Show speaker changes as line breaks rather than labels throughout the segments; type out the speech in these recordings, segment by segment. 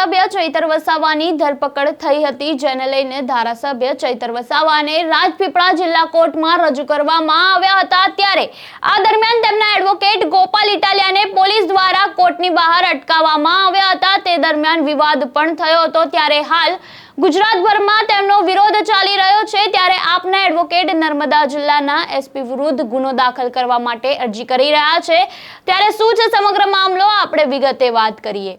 ધારાસભ્ય ચૈતર વસાવાની ધરપકડ થઈ હતી, જેને લઈને ધારાસભ્ય ચૈતર વસાવાને રાજપીપળા જિલ્લા કોર્ટમાં રજૂ કરવામાં આવ્યા હતા. ત્યારે આ દરમિયાન તેમના એડવોકેટ ગોપાલ ઇટાલિયાને પોલીસ દ્વારા કોર્ટની બહાર અટકાવવામાં આવ્યા હતા. તે દરમિયાન વિવાદ પણ થયો હતો. ત્યારે હાલ ગુજરાતભરમાં તેમનો વિરોધ ચાલી રહ્યો છે. ત્યારે આપના એડવોકેટ નર્મદા જિલ્લાના એસપી વિરુદ્ધ ગુનો દાખલ કરવા માટે અરજી કરી રહ્યા છે. ત્યારે શું છે સમગ્ર મામલો? આપણે વિગતે વાત કરીએ.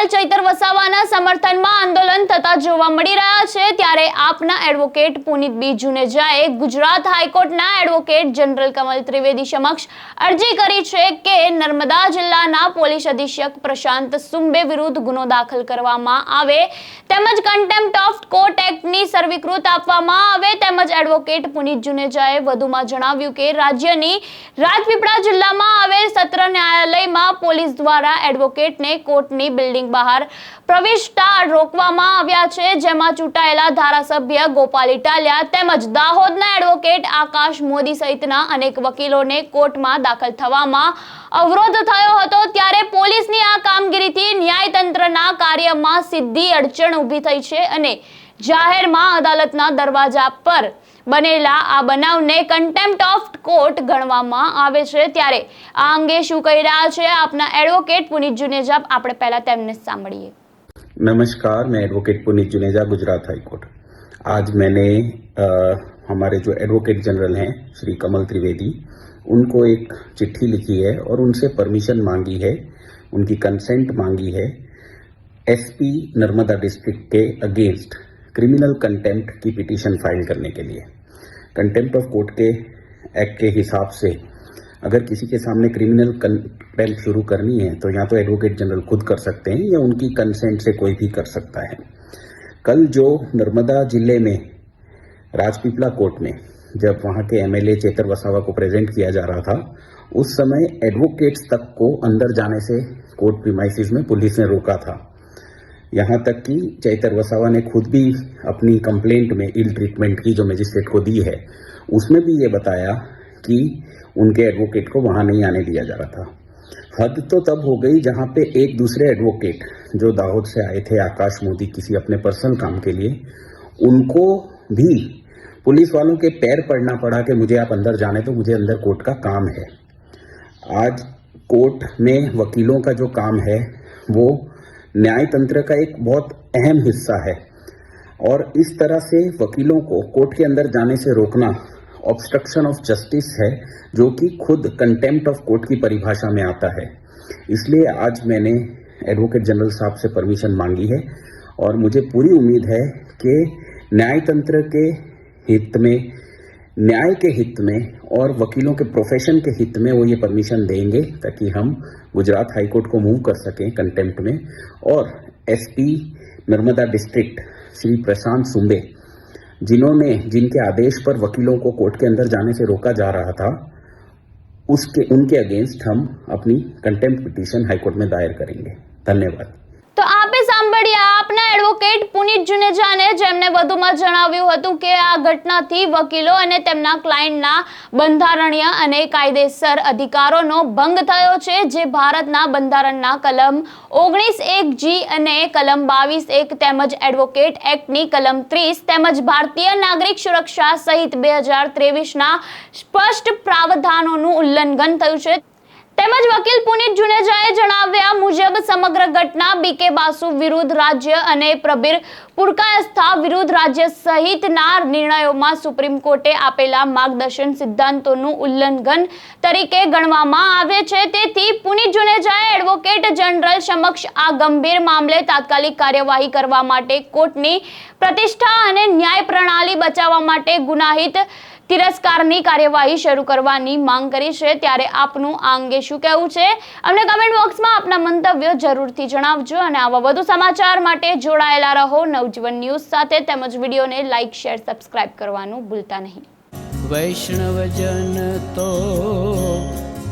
હાલ ચૈતર વસાવાના સમર્થનમાં આંદોલન થતા જોવા મળી રહ્યા છે. ત્યારે આપના એડવોકેટ પુનિત બી જુનેજાએ ગુજરાત હાઈકોર્ટના એડવોકેટ જનરલ કમલ ત્રિવેદી સમક્ષ અરજી કરી છે કે નર્મદા જિલ્લાના પોલીસ અધિક્ષક પ્રશાંત સુંબે વિરુદ્ધ ગુનો દાખલ કરવામાં આવે તેમજ કન્ટેમ્પ્ટ ઓફ કોર્ટ એક્ટની સર્વિકૃત આપવામાં આવે તેમજ એડવોકેટ પુનિત જુનેજાએ વધુમાં જણાવ્યું કે રાજ્યની રાજપીપળા જિલ્લામાં આવેલ સત્ર ન્યાયાલયમાં પોલીસ દ્વારા એડવોકેટને કોર્ટની બિલ્ડિંગ બહાર પ્રવેશતા રોકવામાં આવ્યા છે. જેમાં ચૂંટાયેલા ધારાસભ્ય ગોપાલ ઇટાલિયા તેમજ દાહોદના એડવોકેટ આકાશ મોદી સહિતના અનેક વકીલોને કોર્ટમાં દાખલ થવામાં અવરોધ થયો હતો. ત્યારે પોલીસની આ કામગીરીથી ન્યાયતંત્રના કાર્યમાં સીધી અડચણ ઊભી થઈ છે અને જાહેરમાં અદાલતના દરવાજા પર બનેલા આ બનાવને કન્ટેમ્પ્ટ ઓફ કોર્ટ ગણવામાં આવે છે ત્યારે આ અંગે શું કહી રહ્યા છે આપના એડવોકેટ પુનિત જુનેજા આપણે પહેલા તેમને સાંભળીએ
नमस्कार मैं advocate Puneet Juneja Gujarat high court आज मैंने अ, हमारे जो एडवोकेट जनरल हैं श्री कमल त्रिवेदी उनको एक चिट्ठी लिखी है और उनसे परमिशन मांगी है उनकी कंसेंट मांगी है एसपी नर्मदा डिस्ट्रिक्ट के अगेंस्ट क्रिमिनल कंटेम्प्ट की पिटीशन फ़ाइल करने के लिए। कंटेम्प्ट ऑफ़ कोर्ट के एक्ट के हिसाब से अगर किसी के सामने क्रिमिनल कंटेम्प्ट शुरू करनी है तो या तो एडवोकेट जनरल खुद कर सकते हैं या उनकी कंसेंट से कोई भी कर सकता है। कल जो नर्मदा ज़िले में, राजपीपला कोर्ट में, जब वहाँ के एमएलए चेतर वसावा को प्रेजेंट किया जा रहा था, उस समय एडवोकेट्स तक को अंदर जाने से कोर्ट प्रीमाइसिस में पुलिस ने रोका था। यहाँ तक कि चैतर वसावा ने खुद भी अपनी कंप्लेंट में इल ट्रीटमेंट की जो मजिस्ट्रेट को दी है, उसमें भी ये बताया कि उनके एडवोकेट को वहाँ नहीं आने दिया जा रहा था। हद तो तब हो गई जहाँ पे एक दूसरे एडवोकेट जो दाहोद से आए थे, आकाश मोदी किसी अपने पर्सनल काम के लिए, उनको भी पुलिस वालों के पैर पड़ना पड़ा कि मुझे आप अंदर जाने तो मुझे अंदर कोर्ट का काम है। आज कोर्ट में वकीलों का जो काम है, वो न्याय तंत्र का एक बहुत अहम हिस्सा है। और इस तरह से वकीलों को कोर्ट के अंदर जाने से रोकना ऑब्स्ट्रक्शन ऑफ़ जस्टिस है, जो कि खुद कंटेम्प्ट ऑफ़ कोर्ट की परिभाषा में आता है। इसलिए आज मैंने एडवोकेट जनरल साहब से परमिशन मांगी है और मुझे पूरी उम्मीद है कि न्याय तंत्र के हित में न्याय के हित में और वकीलों के प्रोफेशन के हित में वो ये परमिशन देंगे ताकि हम गुजरात हाईकोर्ट को मूव कर सकें कंटेम्प्ट में। और एसपी नर्मदा डिस्ट्रिक्ट श्री प्रशांत सुंबे, जिन्होंने, जिनके आदेश पर वकीलों को कोर्ट के अंदर जाने से रोका जा रहा था, उसके, उनके अगेंस्ट हम अपनी कंटेम्प्ट पिटीशन हाईकोर्ट में दायर करेंगे। धन्यवाद।
એડવોકેટ જુનેજાને જેમને વધુમાં જણાવ્યું હતું કે આ ઘટનાથી વકીલો અને તેમના ક્લાયન્ટના બંધારણીય અને કાયદેસર અધિકારોનો ભંગ થયો છે, જે ભારતના બંધારણના કલમ ઓગણીસ એક જી અને કલમ બાવીસ એક તેમજ એડવોકેટ એક્ટની કલમ ત્રીસ તેમજ ભારતીય નાગરિક સુરક્ષા સહિત બે હજાર ત્રેવીસના સ્પષ્ટ પ્રાવધાનોનું ઉલ્લંઘન થયું છે. તેમજ વકીલ પુનિત જુનેજાએ જણાવ્યા મુજબ, સમગ્ર ઘટના બીકે બાસુ વિરુદ્ધ રાજ્ય અને પ્રબીર પુરકાયસ્થા વિરુદ્ધ રાજ્ય સહિતના નિર્ણયોમાં સુપ્રીમ કોર્ટે આપેલા માર્ગદર્શન સિદ્ધાંતોનું ઉલ્લંઘન તરીકે ગણવામાં આવે છે. તેથી પુનિત જુનેજાએ એડવોકેટ જનરલ સમક્ષ આ ગંભીર મામલે તાત્કાલિક કાર્યવાહી કરવા માટે કોર્ટની પ્રતિષ્ઠા અને ન્યાય પ્રણાલી બચાવવા માટે ગુનાહિત તિરસ્કારની કાર્યવાહી શરૂ કરવાની માંગ કરી છે. ત્યારે આપનું આ અંગે શું કહેવું છે? અમને કમેન્ટ બોક્સમાં આપના મંતવ્યો જરૂરથી જણાવજો અને આવા વધુ સમાચાર માટે જોડાયેલા રહો નવજીવન ન્યૂઝ સાથે તેમજ વિડીયોને લાઇક શેર સબસ્ક્રાઇબ કરવાનું ભૂલતા નહીં.
વૈષ્ણવજન તો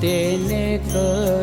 તેને કહીએ